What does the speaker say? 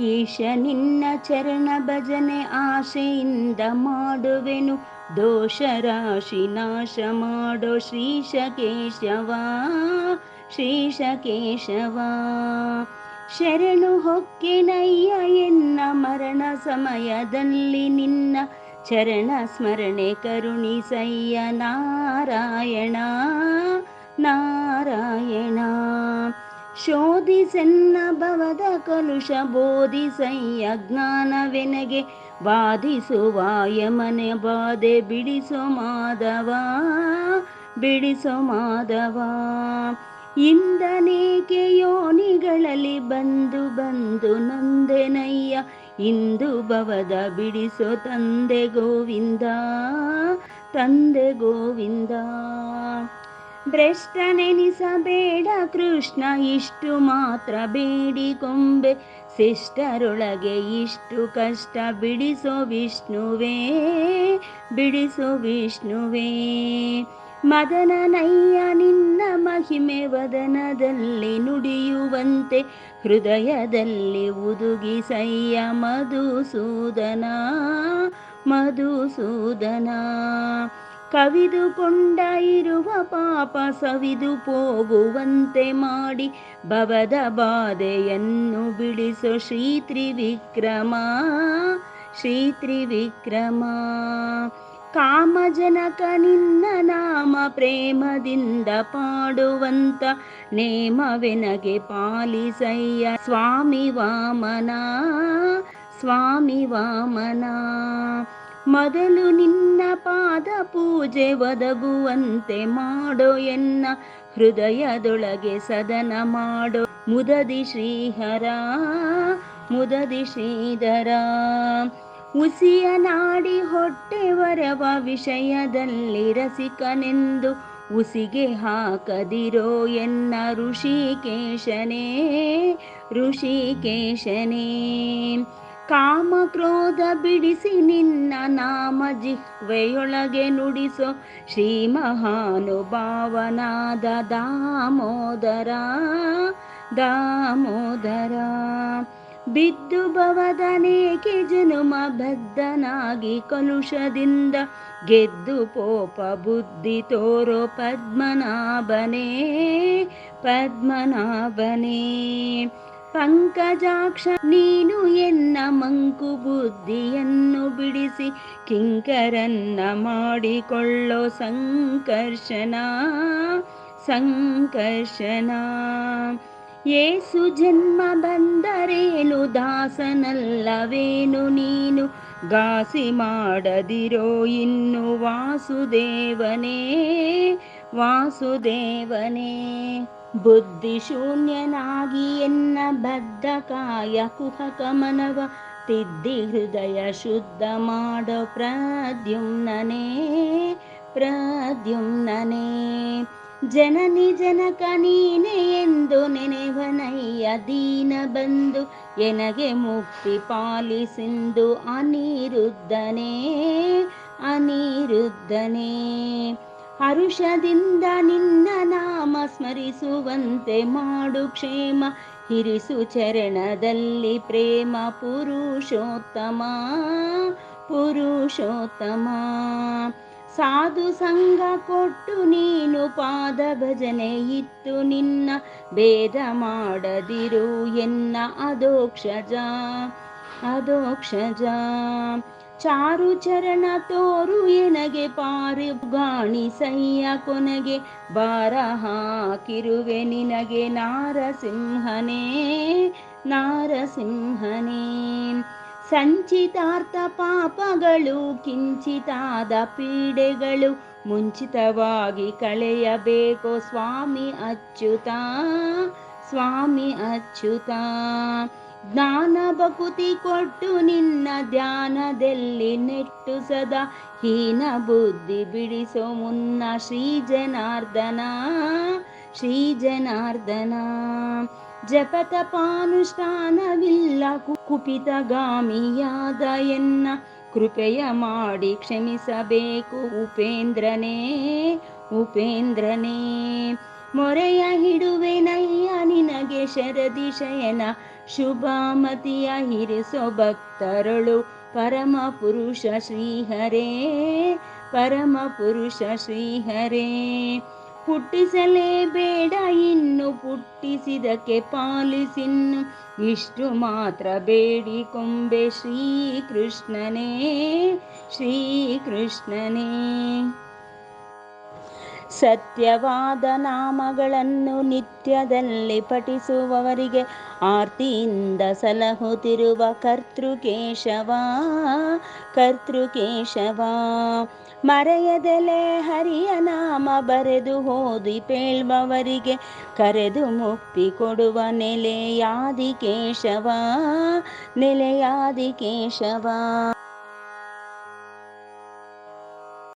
ಈಶ ನಿನ್ನ ಚರಣ ಭಜನೆ ಆಶೆಯಿಂದ ಮಾಡುವೆನು. ದೋಷ ರಾಶಿ ನಾಶ ಮಾಡೋ ಶ್ರೀಶ ಕೇಶವ ಶ್ರೀಶ ಕೇಶವ ಶರಣು ಹೊಕ್ಕಿನಯ್ಯ ಎನ್ನ ಮರಣ ಸಮಯದಲ್ಲಿ ನಿನ್ನ ಚರಣ ಸ್ಮರಣೆ ಕರುಣಿಸಯ್ಯ ನಾರಾಯಣ ನಾರಾಯಣ. ಶೋಧಿಸೆನ್ನ ಭವದ ಕಲುಷ ಬೋಧಿಸಯ್ಯ ಜ್ಞಾನವೆನಗೆ ಬಾಧಿಸುವ ಯಮನೆ ಬಾಧೆ ಬಿಡಿಸೋ ಮಾಧವ ಬಿಡಿಸೋ ಮಾಧವ. ಇಂದನೇಕೆ ಯೋನಿಗಳಲ್ಲಿ ಬಂದು ಬಂದು ನೊಂದೆನಯ್ಯ, ಇಂದು ಭವದ ಬಿಡಿಸೋ ತಂದೆ ಗೋವಿಂದ ತಂದೆ ಗೋವಿಂದ. ಭ್ರಷ್ಟನೆನಿಸಬೇಡ ಕೃಷ್ಣ, ಇಷ್ಟು ಮಾತ್ರ ಬೇಡಿಕೊಂಬೆ ಶಿಷ್ಟರೊಳಗೆ ಇಷ್ಟು ಕಷ್ಟ ಬಿಡಿಸೋ ವಿಷ್ಣುವೇ ಬಿಡಿಸೋ ವಿಷ್ಣುವೇ. ಮದನನಯ್ಯ ನಿನ್ನ ಮಹಿಮೆ ವದನದಲ್ಲಿ ನುಡಿಯುವಂತೆ, ಹೃದಯದಲ್ಲಿ ಉದುಗಿ ಸಯ್ಯ ಮಧುಸೂದನ ಮಧುಸೂದನ. ಕವಿದುಕೊಂಡ ಇರುವ ಪಾಪ ಸವಿದು ಹೋಗುವಂತೆ ಮಾಡಿ ಭವದ ಬಾಧೆಯನ್ನು ಬಿಡಿಸೋ ಶ್ರೀ ತ್ರಿವಿಕ್ರಮ ಶ್ರೀ ತ್ರಿವಿಕ್ರಮ ಕಾಮಜನಕ ನಿನ್ನ ನಾಮ ಪ್ರೇಮದಿಂದ ಪಾಡುವಂತ ನೇಮವೆನಗೆ ಪಾಲಿಸಯ್ಯ ಸ್ವಾಮಿ ವಾಮನ ಸ್ವಾಮಿ ವಾಮನ. ಮೊದಲು ನಿನ್ನ ಪಾದ ಪೂಜೆ ಒದಗುವಂತೆ ಮಾಡೋ ಎನ್ನ ಹೃದಯದೊಳಗೆ ಸದನ ಮಾಡೋ. ಮುದದಿ ಶ್ರೀಹರ, ಮುದದಿ ಶ್ರೀಧರ, ಉಸಿಯ ನಾಡಿ ಹೊಟ್ಟೆ ವರವ ವಿಷಯದಲ್ಲಿ ರಸಿಕನೆಂದು ಉಸಿಗೆ ಹಾಕದಿರೋ ಎನ್ನ ಋಷಿಕೇಶನೇ ಋಷಿಕೇಶನೇ. ಕಾಮ ಕ್ರೋಧ ಬಿಡಿಸಿ ನಿನ್ನ ನಾಮ ಜಿಹ್ವೆಯೊಳಗೆ ನುಡಿಸೋ. ಶ್ರೀ ಮಹಾನುಭಾವನಾದ ದಾಮೋದರ ದಾಮೋದರ. ಬಿದ್ದು ಭವದನೇಕೆ ಜನುಮ ಬದ್ಧನಾಗಿ ಕಲುಷದಿಂದ ಗೆದ್ದು ಪೋಪ ಬುದ್ಧಿ ತೋರೋ ಪದ್ಮನಾಭನೇ ಪದ್ಮನಾಭನೇ. ಪಂಕಜಾಕ್ಷ, ನೀನು ಎನ್ನ ಮಂಕು ಬುದ್ಧಿಯನ್ನು ಬಿಡಿಸಿ ಕಿಂಕರನ್ನ ಮಾಡಿಕೊಳ್ಳೋ ಸಂಕರ್ಷಣ ಸಂಕರ್ಷಣ ಏಸು ಜನ್ಮ ಬಂದರೇನು? ದಾಸನಲ್ಲವೇನು ನೀನು? ಗಾಸಿ ಮಾಡದಿರೋ ಇನ್ನು ವಾಸುದೇವನೇ ವಾಸುದೇವನೇ. ಬುದ್ಧಿ ಶೂನ್ಯನಾಗಿ ಎನ್ನ ಬದ್ಧ ಕಾಯ ಕುಹಕ ಮನವ, ತಿದ್ದಿ ಹೃದಯ ಶುದ್ಧ ಮಾಡೋ ಪ್ರದ್ಯುಮ್ನನೇ ಪ್ರದ್ಯುಮ್ನನೇ. ಜನನಿ ಜನಕ ನೀನೆ ಎಂದು ನೆನೆವನಯ್ಯ ದೀನ ಬಂದು ಎನಗೆ ಮುಕ್ತಿ ಪಾಲಿಸಿಂದು ಅನಿರುದ್ಧನೇ ಅನಿರುದ್ಧನೇ. ಹರುಷದಿಂದ ನಿನ್ನ ನಾಮ ಸ್ಮರಿಸುವಂತೆ ಮಾಡು ಕ್ಷೇಮ. ಹಿರಿಸು ಚರಣದಲ್ಲಿ ಪ್ರೇಮ ಪುರುಷೋತ್ತಮ ಪುರುಷೋತ್ತಮ. ಸಾಧು ಸಂಘ ಕೊಟ್ಟು ನೀನು ಪಾದ ಭಜನೆ ಇತ್ತು ನಿನ್ನ ಭೇದ ಮಾಡದಿರು ಎನ್ನ ಅದೋಕ್ಷಜ ಅದೋಕ್ಷಜ ಚಾರು ಚರಣ ತೋರು ಎನಗೆ ಪಾರು ಗಾಣಿಸಯ್ಯ ಕೊನೆಗೆ ಬಾರ ಹಾಕಿರುವೆ ನಿನಗೆ ನಾರಸಿಂಹನೇ ನಾರಸಿಂಹನೇ. ಸಂಚಿತಾರ್ಥ ಪಾಪಗಳು, ಕಿಂಚಿತಾದ ಪೀಡೆಗಳು ಮುಂಚಿತವಾಗಿ ಕಳೆಯಬೇಕು ಸ್ವಾಮಿ ಅಚ್ಯುತ ಸ್ವಾಮಿ ಅಚ್ಯುತ. ಜ್ಞಾನ ಬಕುತಿ ಕೊಟ್ಟು ನಿನ್ನ ಧ್ಯಾನದಲ್ಲಿ ನೆಟ್ಟು ಸದಾ ಹೀನ ಬುದ್ಧಿ ಬಿಡಿಸೋ ಮುನ್ನ ಶ್ರೀ ಜನಾರ್ದನ ಶ್ರೀ ಜನಾರ್ದನ. ಕುಪಿತ ಗಾಮಿಯಾದ ಎನ್ನ ಕೃಪೆಯ ಮಾಡಿ ಕ್ಷಮಿಸಬೇಕು ಉಪೇಂದ್ರನೇ ಉಪೇಂದ್ರನೇ. ಮೊರೆಯ ಹಿಡುವೆನ ನಿನಗೆ ಶರದಿಶಯನ ಶುಭಾಮತಿಯ ಹಿರಿಸೋ ಭಕ್ತರಳು. ಪರಮ ಪುರುಷ ಶ್ರೀಹರೇ, ಪರಮ ಪುರುಷ ಶ್ರೀಹರೇ. ಹುಟ್ಟಿಸಲೇಬೇಡ ಇನ್ನು ಪುಟ್ಟಿಸಿದಕ್ಕೆ ಪಾಲಿಸಿನ್ನು. ಇಷ್ಟು ಮಾತ್ರ ಬೇಡಿಕೊಂಬೆ ಶ್ರೀಕೃಷ್ಣನೇ ಶ್ರೀಕೃಷ್ಣನೇ. ಸತ್ಯವಾದ ನಾಮಗಳನ್ನು ನಿತ್ಯದಲ್ಲಿ ಪಠಿಸುವವರಿಗೆ ಆರ್ತಿಯಿಂದ ಸಲಹುತ್ತಿರುವ ಕರ್ತೃಕೇಶವ ಕರ್ತೃಕೇಶವ. ಮರೆಯದೆಲೆ ಹರಿಯ ನಾಮ ಬರೆದು ಹೋದಿ ಪೇಳ್ಬವರಿಗೆ ಕರೆದು ಮುಕ್ತಿ ಕೊಡುವ ನೆಲೆಯಾದಿ ಕೇಶವ ನೆಲೆಯಾದಿ ಕೇಶವ